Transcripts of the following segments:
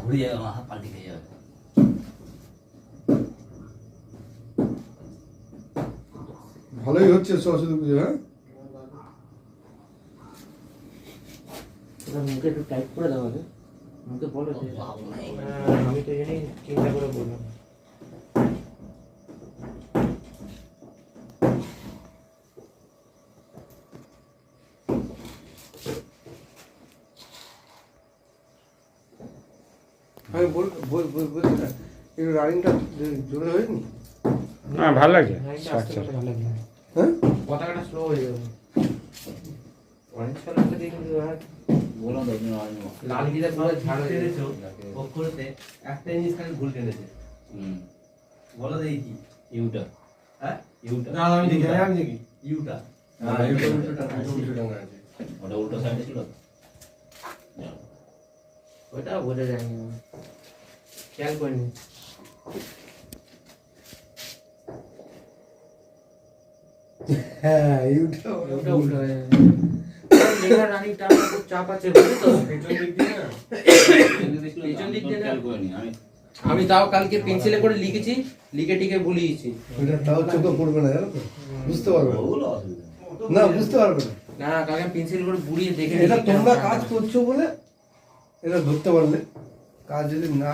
ঘুরে যাবে আমার হাত পাল্টি খেয়ে যাবে। ভালোই হচ্ছে সরস্বতী পুজো হ্যাঁ? মুখে একটু টাইট করে দাও মুখে বলো আমি তো জানি চিন্তা করে বললাম। আমি না। রানিংটা জোরে হয়নি? ভালো লাগবে হ্যাঁ? স্লো হয়ে যাবে। কিন্তু। লাল গিরা পুরো ঝাড় হয়ে একটা জিনিস খালি ভুল টেনেছে বলো দেখি কি? ইউটা হ্যাঁ? ইউটা না আমি দেখি আমি দেখি। ইউটা হ্যাঁ, আছে। ওটা উল্টো সাইডে ছিল? ওটা বোঝা যায়নি। খেয়াল করিনি হ্যাঁ এইটা ওটা উল্টো হয়ে যাবে রানিং টানটা খুব চাপ আছে বুঝলি তো পেছন দিক দিয়ে না পেছন দিক দিয়ে না? আমি আমি তাও কালকে পেন্সিলে করে লিখেছি লিখে টিকে ভুলে গেছি ওটা তাও চোখে পড়বে না জানো তো? বুঝতে পারবে না। বুঝতে পারবে না। না কালকে পেন্সিল করে বুড়িয়ে দেখে এটা তোমরা কাজ করছ বলে এটা ধরতে পারলে। কাজ যদি না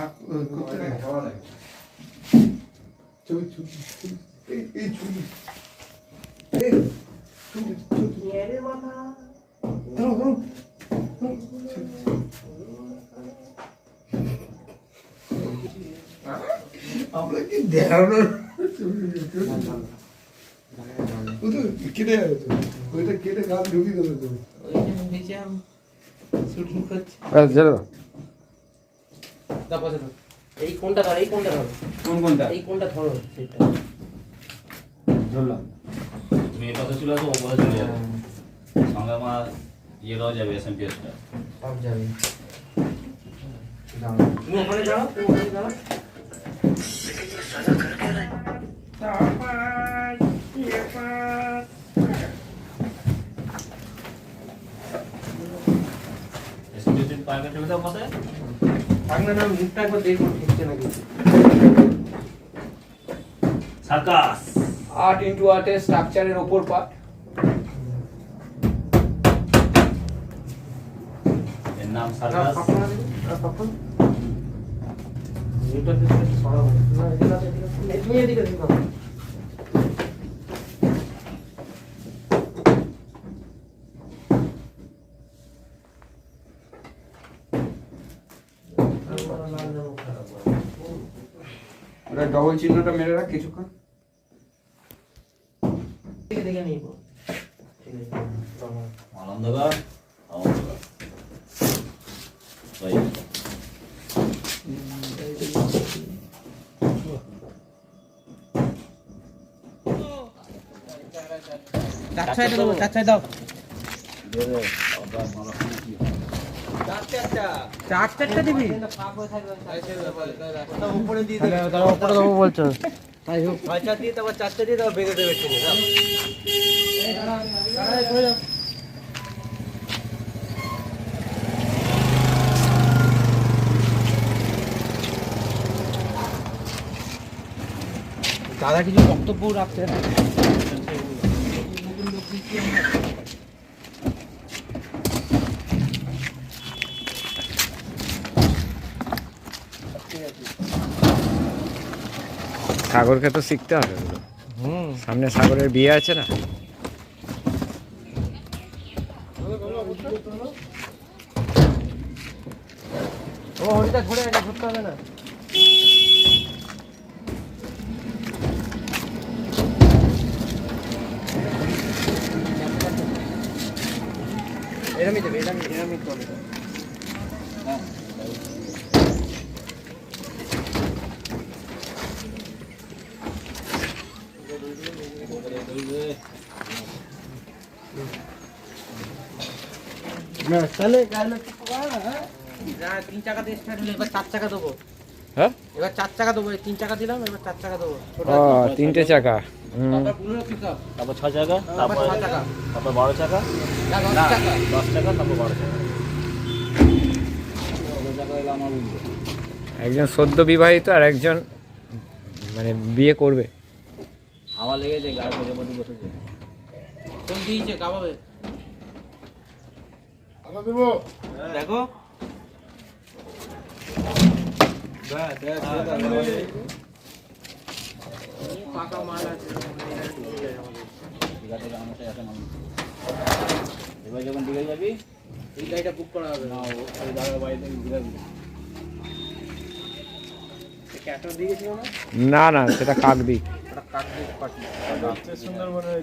করতে ছবি ছবি এই ছবি। আমরা কি দেখানোর কেটে যাবে তো? ওইটা কেটে গাছ ঢুকিয়ে দেবে তো? ওই দেখছিলাম শুটিং করছে। দাও পয়সা দাও। এই কোনটা ধরো এই কোনটা ধরো। কোন কোনটা এই কোনটা ধরো সেটা। ধরলাম। তুমি এ পাশে চলে আসো, ও পাশে চলে যাবে। সঙ্গে আমার ইয়েটাও যাবে এসএমপিএসটা সব যাবে। তুমি ওখানে যাও তুমি ওখানে যাও এসএমপিএস পাইপে চলে যাও পাশে থাক না মুখটা একবার ঠিকছে নাকি। আর্ট ইন্টু আর্টের স্ট্রাকচারের ওপর পার্ট এর নাম না, সার্কাস পাপা না দেখি, না, পাপা। এটা দিকে একটু সরাও। না, এদিকে আছে, এদিকে আছে। এই, তুমি এদিকে দেখো বাবা। ওটা ডবল চিহ্নটা মেরে রাখ কিছুক্ষণ। দেখে ওই চার ছয় দাও চার দাও। দে দে, আবার মারা খানা কি? চার চারটা দিবি? উপরে দিয়ে তারা উপরে দেবো বলছো। তাই হোক। ছয়টা দিয়ে তারপর চারটে দিয়ে তারপর বেঁধে দেবে দাদা কিছু বক্তব্য রাখছে না সাগরকে তো শিখতে হবে সামনে সাগরের বিয়ে আছে না? ও হরিটা ধরে ধরতে হবে না? তাহলে তাহলে না তিন চাকা দিয়ে স্টার্ট হলো এবার চার চাকা দেবো। হ্যাঁ? এবার চার চাকা দেবো এই তিন চাকা দিলাম এবার চার চাকা দেবো। ও তিনটে চাকা। তারপর ছয় চাকা তারপর তারপর ছ চাকা তারপর বারো চাকা। দশ চাকা দশ টাকা তারপর বারো তাহলে একজন সদ্য বিবাহিত আর একজন মানে বিয়ে করবে। হাওয়া লেগেছে প্রজাপতি বসেছে। কোন দিয়েছে কাবাবে? দেখো। এবার যখন দিঘা যাবি এই গাড়িটা বুক করা হবে। না ও- ওই দাদার বাড়ি থেকে দিঘা দিবি না? না না সেটা কাকদ্বীপ। একটা কাকড়ি পাটি সুন্দরবনের